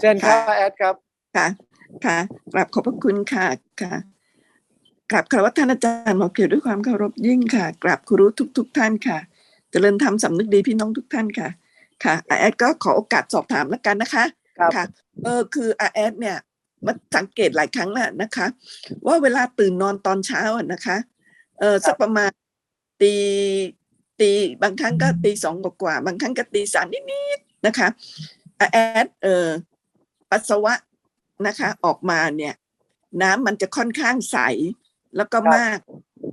เชิญครับแอดครับค่ะ ค่ะกราบขอบพระคุณค่ะค่ะกราบคารวะท่านอาจารย์หมอเขียวด้วยความเคารพยิ่งค่ะกราบครูรู้ทุกทุกๆท่านค่ะเจริญธรรมสำนึกดีพี่น้องทุกท่านค่ะ ค่ะอาแอดก็ขอโอกาสสอบถามแล้วกันนะคะครับค่ะเออคืออาแอดเนี่ยมาสังเกตหลายครั้งแล้วนะคะ ว่าเวลาตื่นนอนตอนเช้าอะนะคะเออสักประมาณตีตีบางครั้งก็ตีสองกว่าๆบางครั้งก็ตีสามนิดๆนะคะอาแอดเออ ปัสสาวะนะคะ ออกมาเนี่ย น้ำมันจะค่อนข้างใสแล้วก็ครับมาก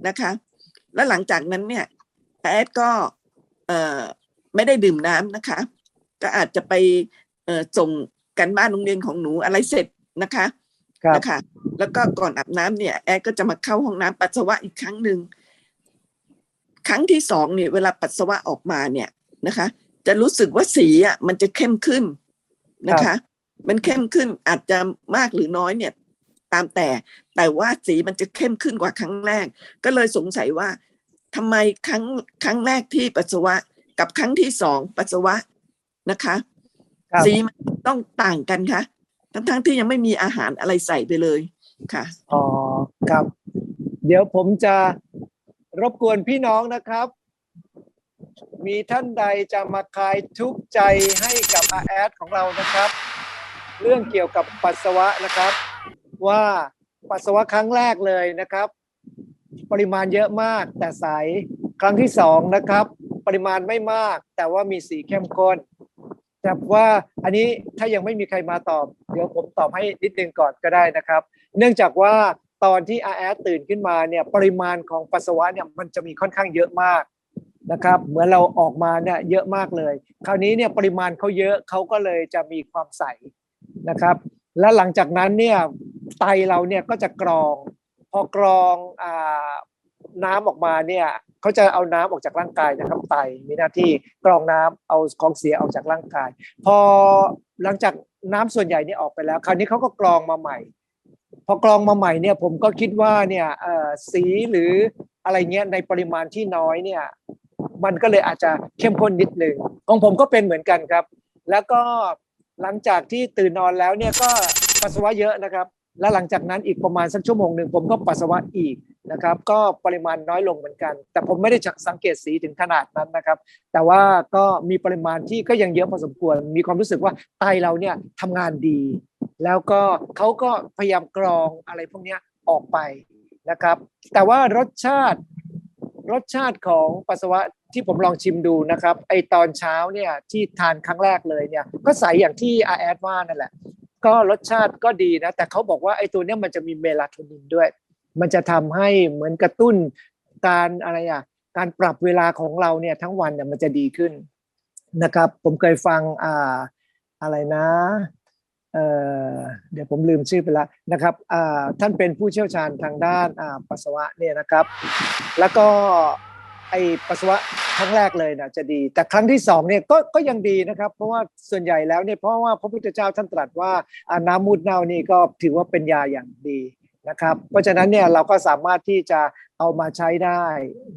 นะคะ แล้วหลังจากนั้นเนี่ยอาแอดก็เออไม่ได้ดื่มน้ำนะคะ ก็อาจจะไปเออส่งกันบ้านโรงเรียนของหนูอะไรเสร็จนะคะครับนะคะแล้วก็ก่อนอาบน้ำเนี่ยแอดก็จะมาเข้าห้องน้ำปัสสาวะอีกครั้งหนึ่งครั้งที่สองเนี่ยเวลาปัสสาวะออกมาเนี่ยนะคะ จะรู้สึกว่าสีอะมันจะเข้มขึ้นนะคะ มันเข้มขึ้นอาจจะมากหรือน้อยเนี่ย ตามแต่แต่ว่าสีมันจะเข้มขึ้นกว่าครั้งแรก ก็เลยสงสัยว่าทำไมครั้งครั้งแรกที่ปัสสาวะกับครั้งที่สองปัสสาวะนะคะ ครับ สีมันต้องต่างกันคะทั้งทั้งๆที่ยังไม่มีอาหารอะไรใส่ไปเลยค่ะ อ๋อครับ เดี๋ยวผมจะรบกวนพี่น้องนะครับ มีท่านใดจะมาคลายทุกข์ใจให้กับอาแอดของเรานะครับ เรื่องเกี่ยวกับปัสสาวะนะครับ ว่าปัสสาวะครั้งแรกเลยนะครับ ปริมาณเยอะมากแต่ใสครั้งที่สองนะครับ ปริมาณไม่มากแต่ว่ามีสีเข้มข้นแต่ว่าอันนี้ถ้ายังไม่มีใครมาตอบ เดี๋ยวผมตอบให้นิดนึงก่อนก็ได้นะครับ เนื่องจากว่าตอนที่อาแอดตื่นขึ้นมาเนี่ยปริมาณของปัสสาวะเนี่ยมันจะมีค่อนข้างเยอะมากนะครับเหมือนเราออกมาเนี่ยเยอะมากเลย คราวนี้เนี่ยปริมาณเขาเยอะเขาก็เลยจะมีความใส นะครับ แล้วหลังจากนั้นเนี่ยไตเราเนี่ยก็จะกรอง พอกรองอ่าน้ำออกมาเนี่ยเขาจะเอาน้ำออกจากร่างกายนะครับไตมีหน้าที่กรองน้ำเอาของเสียออกจากร่างกาย พอหลังจากน้ำส่วนใหญ่เนี่ยออกไปแล้ว คราวนี้เขาก็กรองมาใหม่ พอกรองมาใหม่เนี่ยผมก็คิดว่าเนี่ยสีหรืออะไรเงี้ยในปริมาณที่น้อยเนี่ยมันก็เลยอาจจะเข้มข้นนิดหนึ่งของผมก็เป็นเหมือนกันครับ แล้วก็ หลังจากที่ตื่นนอนแล้วเนี่ยก็ปัสสาวะเยอะนะครับ แล้วหลังจากนั้นอีกประมาณสักชั่วโมงหนึ่งผมก็ปัสสาวะอีกนะครับ ก็ปริมาณน้อยลงเหมือนกัน แต่ผมไม่ได้สังเกตสีถึงขนาดนั้นนะครับ แต่ว่าก็มีปริมาณที่ก็ยังเยอะพอสมควร มีความรู้สึกว่าไตเราเนี่ยทำงานดี แล้วก็เขาก็พยายามกรองอะไรพวกนี้ออกไปนะครับ แต่ว่ารสชาติ รสชาติของปัสสาวะที่ผมลองชิมดูนะครับ ไอตอนเช้าเนี่ยที่ทานครั้งแรกเลยเนี่ย ก็ใสอย่างที่อาแอดว่านั่นแหละ ก็รสชาติก็ดีนะ แต่เขาบอกว่าไอตัวเนี้ยมันจะมีเมลาโทนินด้วย มันจะทำให้เหมือนกระตุ้นการอะไรอะการปรับเวลาของเราเนี่ยทั้งวันเนี่ยมันจะดีขึ้นนะครับ ผมเคยฟังอ่าอะไรนะ เเดี๋ยวผมลืมชื่อไปแล้วนะครับท่านเป็นผู้เชี่ยวชาญทางด้านปัสสาวะเนี่ยนะครับ แล้วก็ไอปัสสาวะครั้งแรกเลยนะจะดี แต่ครั้งที่สองเนี่ยก็ก็ยังดีนะครับ เพราะว่าส่วนใหญ่แล้วเนี่ยเพราะว่าพระพุทธเจ้าท่านตรัสว่าอ่าน้ำมูดเน่านี่ก็ถือว่าเป็นยาอย่างดีนะครับ เพราะฉะนั้นเนี่ยเราก็สามารถที่จะเอามาใช้ได้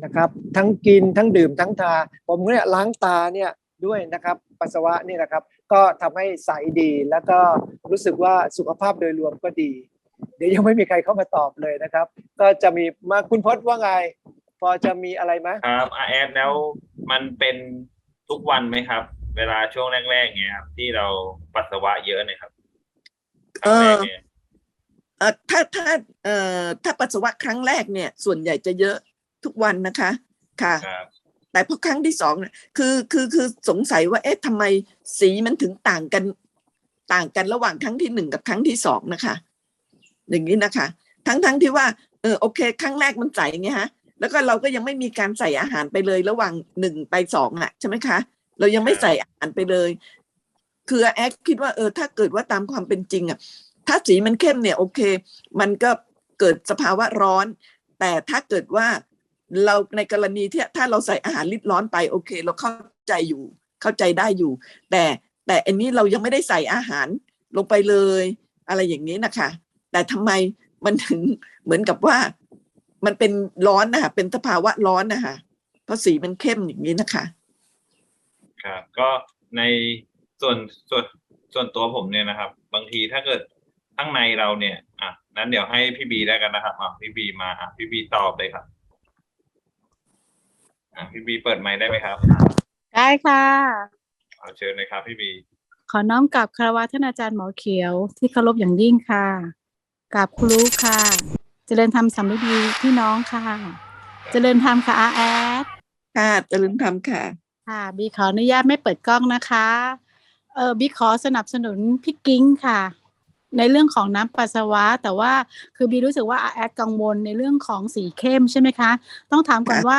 นะครับ ทั้งกินทั้งดื่มทั้งทา ผมเนี่ยล้างตาเนี่ยด้วยนะครับปัสสาวะนี่นะครับ ก็ทำให้ใสดีแล้วก็รู้สึกว่าสุขภาพโดยรวมก็ดี เดี๋ยวยังไม่มีใครเข้ามาตอบเลยนะครับ ก็จะมีมาคุณพจน์ว่าไง พอจะมีอะไรไหมครับอาแอดแล้วมันเป็นทุกวันไหมครับ เวลาช่วงแรกๆเงี้ยครับที่เราปัสสาวะเยอะเนี่ยครับครั้งแรกเนี่ยเอ่อถ้าถ้าเอ่อถ้าปัสสาวะครั้งแรกเนี่ย ส่วนใหญ่จะเยอะทุกวันนะคะ ค่ะครับ แต่พอครั้งที่สองเนี่ยคือคือคือสงสัยว่าเอ๊ะทำไมสีมันถึงต่างกันต่างกันระหว่างครั้งที่หนึ่งกับครั้งที่สองนะคะ อย่างนี้นะคะ ทั้งทั้งที่ว่าเออโอเค ครั้งแรกมันใสไงฮะ แล้วก็เราก็ยังไม่มีการใส่อาหารไปเลยระหว่างหนึ่งไปสองอะใช่ไหมคะ เรายังไม่ใส่อาหารไปเลย คือแอดคิดว่าเออถ้าเกิดว่าตามความเป็นจริงอะถ้าสีมันเข้มเนี่ยโอเค มันก็เกิดสภาวะร้อน แต่ถ้าเกิดว่า เราในกรณีที่ถ้าเราใส่อาหารริดร้อนไปโอเค เราเข้าใจอยู่เข้าใจได้อยู่ แต่แต่อันนี้เรายังไม่ได้ใส่อาหารลงไปเลย อะไรอย่างนี้นะคะ แต่ทำไมมันถึงเหมือนกับว่า มันเป็นร้อนนะคะเป็นสภาวะร้อนนะคะเพราะสีมันเข้มอย่างนี้นะคะครับก็ในส่วนส่วนส่วนตัวผมเนี่ยนะครับ บางทีถ้าเกิดข้างในเราเนี่ย อะนั้นเดี๋ยวให้พี่บีได้กันนะครับอะพี่บีมาอะพี่บีตอบเลยครับ อะพี่บีเปิดไมค์ได้ไหมครับได้ค่ะ เอาเชิญเลยครับพี่บี ขอน้อมกราบคารวะท่านอาจารย์หมอเขียวที่เคารพอย่างยิ่งค่ะกราบครูรู้ค่ะ เจริญธรรมสำนึกดีพี่น้องค่ะ เจริญธรรมค่ะอาแอดค่ะเจริญธรรมค่ะ ค่ะบีขออนุญาตไม่เปิดกล้องนะคะ เออบีขอสนับสนุนพี่กิ้งค่ะ ในเรื่องของน้ำปัสสาวะ แต่ว่าคือบีรู้สึกว่าอาแอดกังวลในเรื่องของสีเข้มใช่ไหมคะ ต้องถามก่อนค่ะว่า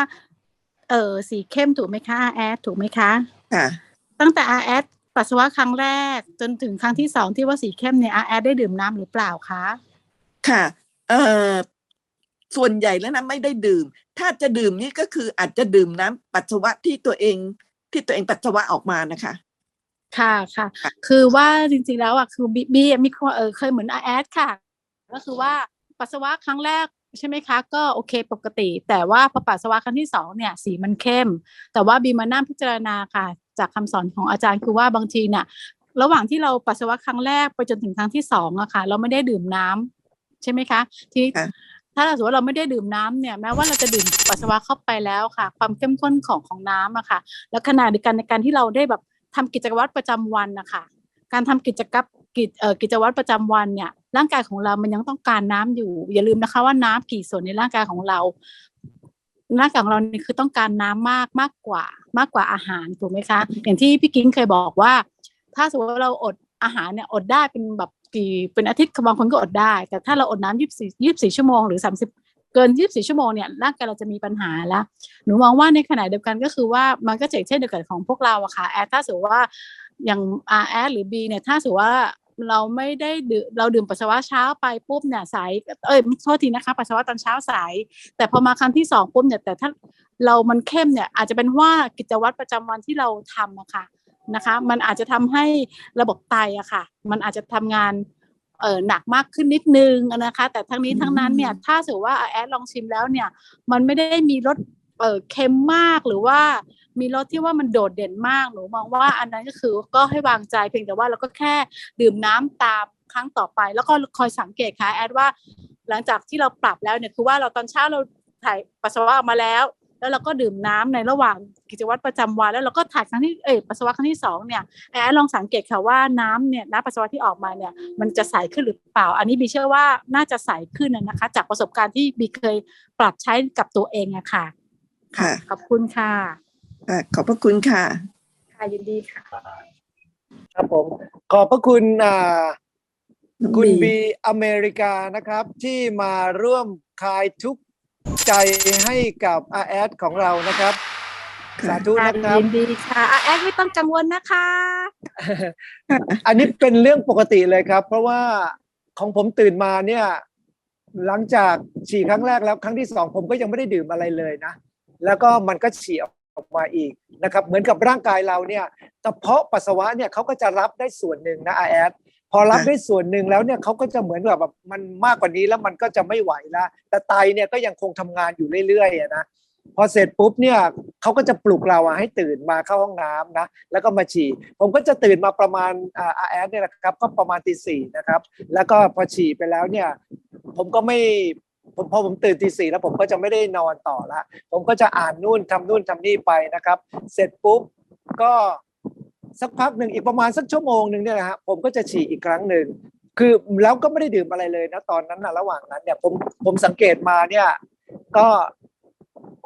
เออสีเข้มถูกไหมคะอาแอดถูกไหมคะค่ะ ตั้งแต่อาแอดปัสสาวะครั้งแรก จนถึงครั้งที่สองที่ว่าสีเข้มเนี่ยอาแอดได้ดื่มน้ำหรือเปล่าคะค่ะ เอ่อส่วนใหญ่แล้วนะไม่ได้ดื่ม ถ้าจะดื่มนี่ก็คืออาจจะดื่มน้ำปัสสาวะที่ตัวเองที่ตัวเองปัสสาวะออกมานะคะ ค่ะค่ะค่ะคือว่าจริงๆแล้วอะคือบีบีมีคนเออเคยเหมือนอาแอดค่ะ ก็คือว่าปัสสาวะครั้งแรก ใช่ไหมคะ ก็โอเคปกติ แต่ว่าพอปัสสาวะครั้งที่สองเนี่ยสีมันเข้ม แต่ว่าบีมานั่งพิจารณาค่ะ จากคำสอนของอาจารย์คือว่าบางทีเนี่ยระหว่างที่เราปัสสาวะครั้งแรกไปจนถึงครั้งที่สองอะค่ะ เราไม่ได้ดื่มน้ำใช่ไหมคะ ที่ค่ะถ้าเราสมมติว่าเราไม่ได้ดื่มน้ำเนี่ยแม้ว่าเราจะดื่มปัสสาวะเข้าไปแล้วค่ะ ความเข้มข้นของของน้ำอะค่ะ แล้วขณะเดียวกันในการที่เราได้แบบทำกิจวัตรประจำวันนะคะการทำกิจกรรมกิจเอ่อกิจวัตรประจำวันเนี่ย ร่างกายของเรามันยังต้องการน้ำอยู่ อย่าลืมนะคะว่าน้ำกี่ส่วนในร่างกายของเราร่างกายของเรานี่คือต้องการน้ำมากมากกว่ามากกว่าอาหารถูกไหมคะ อย่างที่พี่กิ้งเคยบอกว่า ถ้าสมมติว่าเราอดอาหารเนี่ยอดได้เป็นแบบกี่เป็นอาทิตย์บางคนก็อดได้ แต่ถ้าเราอดน้ำยี่สิบสี่ยี่สิบสี่ชั่วโมงหรือสามสิบเกินยี่สิบสี่ชั่วโมงเนี่ยร่างกายเราจะมีปัญหาแล้วหนูมองว่าในขณะเดียวกันก็คือว่ามันก็เช่นเดียวกันของพวกเราอะค่ะแอดถ้าสมมติว่าอย่าง R แอดหรือ B เนี่ยถ้าสมมติว่า เราไม่ได้ดื่มเราดื่มปัสสาวะเช้าไปปุ๊บเนี่ยสายเอ้ยโทษทีนะคะปัสสาวะตอนเช้าสาย แต่พอมาครั้งที่สองปุ๊บเนี่ยแต่ถ้าเรามันเข้มเนี่ยอาจจะเป็นว่ากิจวัตรประจำวันที่เราทำอะค่ะนะคะ มันอาจจะทำให้ระบบไตอะค่ะ มันอาจจะทำงานเออหนักมากขึ้นนิดนึงนะคะ แต่ทั้งนี้ทั้งนั้นเนี่ยถ้าสมมติว่าแอดลองชิมแล้วเนี่ยมันไม่ได้มีรสเออเค็มมากหรือว่า มีรสที่ว่ามันโดดเด่นมากหนูมองว่าอันนั้นก็คือก็ให้วางใจเพียงแต่ว่าเราก็แค่ดื่มน้ำตามครั้งต่อไป แล้วก็คอยสังเกตค่ะแอดว่า หลังจากที่เราปรับแล้วเนี่ยคือว่าเราตอนเช้าเราถ่ายปัสสาวะออกมาแล้ว แล้วเราก็ดื่มน้ำในระหว่างกิจวัตรประจำวัน แล้วเราก็ถ่ายครั้งที่เอยปัสสาวะครั้งที่สองเนี่ยแอดลองสังเกตค่ะว่าน้ำเนี่ยน้ำปัสสาวะที่ออกมาเนี่ยมันจะใสขึ้นหรือเปล่า อันนี้บีเชื่อว่าน่าจะใสขึ้นนะนะคะ จากประสบการณ์ที่บีเคยปรับใช้กับตัวเองอะค่ะ ค่ะขอบคุณค่ะ ค่ะขอบพระคุณค่ะ ค่ะยินดีค่ะ ครับผม ขอบพระคุณอ่าน้องคุณบี บีอเมริกานะครับที่มาร่วมคลายทุกข์ใจให้กับอาแอดของเรานะครับค่ะสาธุนะครับ ยินดีค่ะอะแอดไม่ต้องกังวลนะคะ อันนี้เป็นเรื่องปกติเลยครับ เพราะว่าของผมตื่นมาเนี่ย หลังจากฉี่ครั้งแรกแล้วครั้งที่สองผมก็ยังไม่ได้ดื่มอะไรเลยนะ แล้วก็มันก็ฉี่อ อกมาอีกนะครับเหมือนกับร่างกายเราเนี่ยกระเพาะปัสสาวะเนี่ยเขาก็จะรับได้ส่วนหนึ่งนะอาแอดพอรับได้ส่วนหนึ่งแล้วเนี่ยเขาก็จะเหมือนกับแบบมันมากกว่านี้แล้วมันก็จะไม่ไหวแล้วแต่ไตเนี่ยก็ยังคงทำงานอยู่เรื่อยๆนะพอเสร็จปุ๊บเนี่ยเขาก็จะปลุกเราอะให้ตื่นมาเข้าห้องน้ำนะแล้วก็มาฉี่ ผมก็จะตื่นมาประมาณอาอาแอดเนี่ยนะครับก็ประมาณตีสี่นะครับ แล้วก็พอฉี่ไปแล้วเนี่ย ผมก็ไม่ ผมพอผมตื่นตีสี่แล้วผมก็จะไม่ได้นอนต่อละผมก็จะอ่านนู่นทำนู่นทำนี่ไปนะครับ เสร็จปุ๊บก็สักพักหนึ่งอีกประมาณสักชั่วโมงหนึ่งเนี่ยนะฮะผมก็จะฉี่อีกครั้งหนึ่งคือแล้วก็ไม่ได้ดื่มอะไรเลยนะตอนนั้นนะระหว่างนั้นเนี่ยผมผมสังเกตมาเนี่ยก็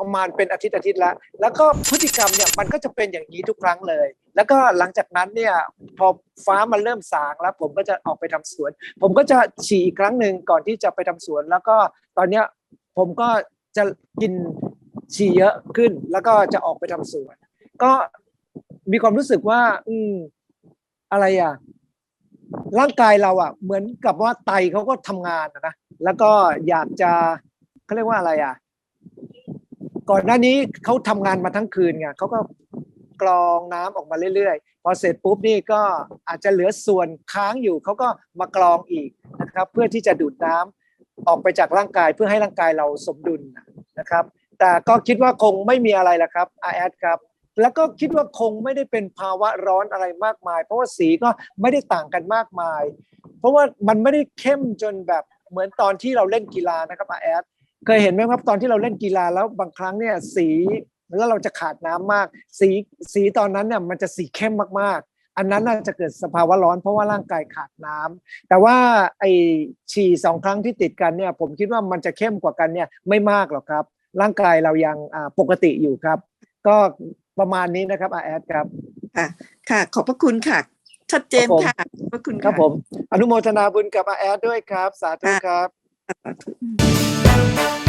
ประมาณเป็นอาทิตย์อาทิตย์ละแล้วก็พฤติกรรมเนี่ยมันก็จะเป็นอย่างนี้ทุกครั้งเลย แล้วก็หลังจากนั้นเนี่ยพอฟ้ามันเริ่มสางแล้ว ผมก็จะออกไปทำสวน ผมก็จะฉี่อีกครั้งหนึ่งก่อนที่จะไปทำสวน แล้วก็ตอนเนี้ยผมก็จะกินฉี่เยอะขึ้น แล้วก็จะออกไปทำสวน ก็มีความรู้สึกว่า อืมอะไรอะร่างกายเราอะ เหมือนกับว่าไตเขาก็ทำงานนะแล้วก็อยากจะเขาเรียกว่าอะไรอะ ก่อนหน้านี้เขาทำงานมาทั้งคืนไงเขาก็กรองน้ำออกมาเรื่อยๆ พอเสร็จปุ๊บนี่ก็อาจจะเหลือส่วนค้างอยู่เขาก็มากรองอีกนะครับ เพื่อที่จะดูดน้ำออกไปจากร่างกายเพื่อให้ร่างกายเราสมดุลนะครับ แต่ก็คิดว่าคงไม่มีอะไรละครับอาแอดครับ แล้วก็คิดว่าคงไม่ได้เป็นภาวะร้อนอะไรมากมาย เพราะว่าสีก็ไม่ได้ต่างกันมากมาย เพราะว่ามันไม่ได้เข้มจนแบบเหมือนตอนที่เราเล่นกีฬานะครับอาแอด เคยเห็นไหมครับตอนที่เราเล่นกีฬาแล้วบางครั้งเนี่ยสีแล้วเราจะขาดน้ำมาก สีสีตอนนั้นเนี่ยมันจะสีเข้มมากๆ อันนั้นน่าจะเกิดสภาวะร้อนเพราะว่าร่างกายขาดน้ำแต่ว่าไอฉี่สองครั้งที่ติดกันเนี่ย ผมคิดว่ามันจะเข้มกว่ากันเนี่ยไม่มากหรอกครับ ร่างกายเรายังอ่าปกติอยู่ครับ ก็ประมาณนี้นะครับอาแอดครับค่ะขอบพระคุณค่ะ ชัดเจนครับผมค่ะขอบพระคุณครับค่ะผม อนุโมทนาบุญกับอาแอดด้วยครับ สาธุครับสาธุ Bye.